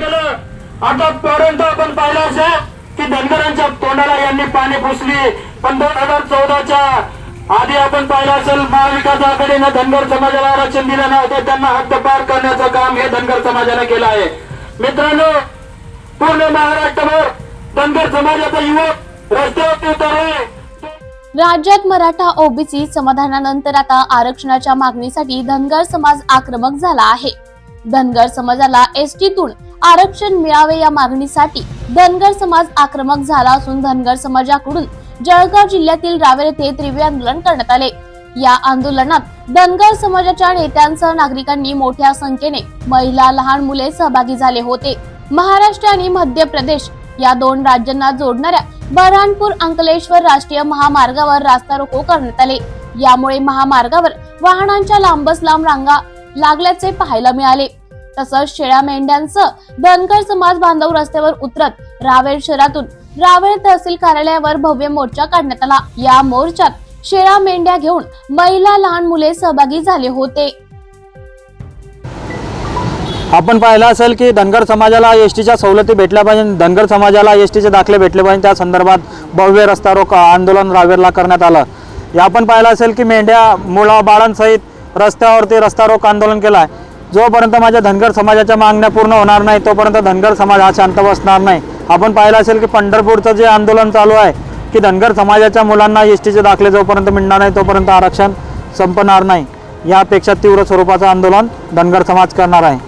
केलं. आतापर्यंत आपण पाहिलं असेल की धनगरांच्या तोंडाला यांनी पाणी पुसली. पण दोन हजार चौदाच्या आधी आपण पाहिलं असेल महाविकास आघाडीनं धनगर समाजाला आरक्षण दिलं नव्हतं. त्यांना हद्दपार करण्याचं काम हे धनगर समाजाने केलं आहे. मित्रांनो पूर्ण महाराष्ट्रभर धनगर समाजाचा युवक रस्त्यावरती उतरले राज्यात मराठा ओबीसी समाधानानंतर आता आरक्षणाच्या मागणीसाठी धनगर समाज आक्रमक झाला आहे. धनगर समाजाला एसटीतून आरक्षण मिळावे या मागणीसाठी धनगर समाज आक्रमक झाला असून धनगर समाजाकडून जळगाव जिल्ह्यातील रावेर येथे तीव्र आंदोलन करण्यात आले. या आंदोलनात धनगर समाजाच्या नेत्यांसह नागरिकांनी मोठ्या संख्येने महिला लहान मुले सहभागी झाले होते. महाराष्ट्र आणि मध्य प्रदेश या दोन राज्यांना जोडणाऱ्या बऱ्हाणपूर अंकलेश्वर राष्ट्रीय महामार्गावर रास्ता रोको करण्यात आले. यामुळे महामार्गावर वाहनांच्या लांबच लांब रांगा लागल्याचे पाहायला मिळाले. तसंच शेळ्या मेंढ्यांसह धनगर समाज बांधव रस्त्यावर उतरत रावेर शहरातून रावेर तहसील कार्यालयावर भव्य मोर्चा काढण्यात आला. या मोर्चात शेळ्या मेंढ्या घेऊन महिला लहान मुले सहभागी झाले होते. आपण पाहिलं असेल की धनगर समाजाला एस टीच्या सवलती भेटल्या पाहिजे. धनगर समाजाला एस टीचे दाखले भेटले पाहिजे. त्या संदर्भात भव्य रस्ता रोक आंदोलन रावेरला करण्यात आलं. या आपण पाहिलं असेल की मेंढ्या मुला बाळांसहित रस्त्यावरती रस्ता रोक आंदोलन केलं आहे जोपर्यंत माझ्या धनगर समाजाच्या मागण्या पूर्ण होणार नाही तोपर्यंत धनगर समाज हा शांत बसणार नाही. आपण पाहिलं असेल की पंढरपूरचं जे आंदोलन चालू आहे की धनगर समाजाच्या मुलांना एस टीचे दाखले जोपर्यंत मिळणार नाही तोपर्यंत आरक्षण संपणार नाही. यापेक्षा तीव्र स्वरूपाचं आंदोलन धनगर समाज करणार आहे.